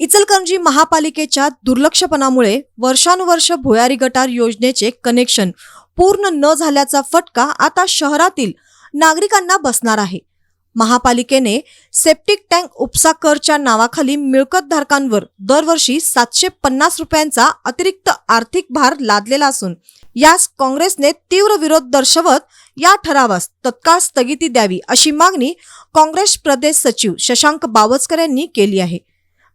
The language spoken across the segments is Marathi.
इचलकरंजी महापालिकेच्या दुर्लक्षपणामुळे वर्षानुवर्ष भुयारी गटार योजनेचे कनेक्शन पूर्ण न झाल्याचा फटका आता शहरातील नागरिकांना बसणार आहे. महापालिकेने सेप्टिक टँक उपसा करच्या नावाखाली मिळकतधारकांवर दरवर्षी सातशे पन्नास रुपयांचा अतिरिक्त आर्थिक भार लादलेला असून यास काँग्रेसने तीव्र विरोध दर्शवत या ठरावास तत्काळ स्थगिती द्यावी अशी मागणी काँग्रेस प्रदेश सचिव शशांक बावचकर यांनी केली आहे.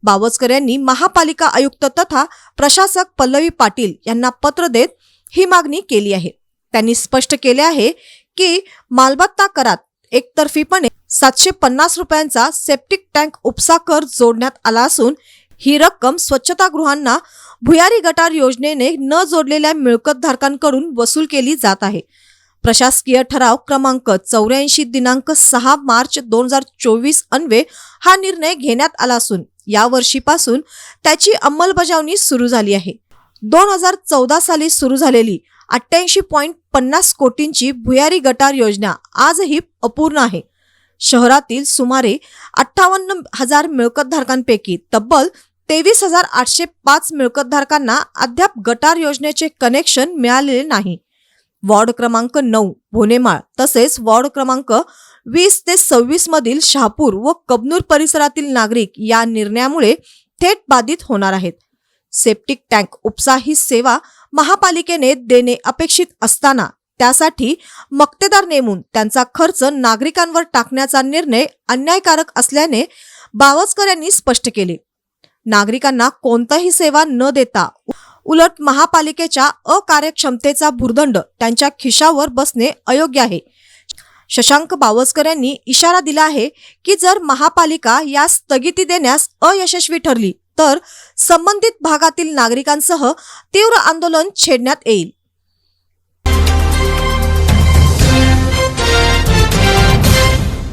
बावचकर यांनी महापालिका आयुक्त तथा प्रशासक पल्लवी पाटील यांना पत्र देत ही मागणी केली आहे. त्यांनी स्पष्ट केले आहे की मालमत्ता करात एकतर्फीपणे सातशे पन्नास रुपयांचा सेप्टिक टँक उपसा कर जोडण्यात आला असून ही रक्कम स्वच्छतागृहांना भुयारी गटार योजनेने न जोडलेल्या मिळकतधारकांकडून वसूल केली जात आहे. प्रशासकीय ठराव क्रमांक चौऱ्याऐंशी दिनांक सहा मार्च दोन हजार चोवीस अन्वे हा निर्णय घेण्यात आला असून या वर्षीपासून त्याची अंमलबजावणी सुरू झाली आहे. दोन हजार चौदा साली सुरू झालेली अठ्ठ्याऐंशी पॉईंट पन्नास कोटींची भुयारी गटार योजना आजही अपूर्ण आहे. शहरातील सुमारे अठ्ठावन्न हजार मिळकतधारकांपैकी तब्बल तेवीस हजार आठशे पाच मिळकतधारकांना अद्याप गटार योजनेचे कनेक्शन मिळालेले नाही. वॉर्ड क्रमांक नऊ भोनेमाळ तसेच वॉर्ड क्रमांक वीस ते सव्वीस मधील शहापूर व कबनूर परिसरातील नागरिक या निर्णयामुळे थेट बाधित होणार आहेत. सेप्टिक टँक उपसा ही सेवा महापालिकेने देणे अपेक्षित असताना त्यासाठी मक्तेदार नेमून त्यांचा खर्च नागरिकांवर टाकण्याचा निर्णय अन्यायकारक असल्याने बावस्कर यांनी स्पष्ट केले. नागरिकांना कोणताही सेवा न देता उलट महापालिकेच्या अकार्यक्षमतेचा भुर्दंड त्यांच्या खिशावर बसणे अयोग्य आहे. शशांक बावस्कर यांनी इशारा दिला आहे की जर महापालिका यास स्थगिती देण्यास अयशस्वी ठरली तर संबंधित भागातील नागरिकांसह तीव्र आंदोलन छेडण्यात येईल.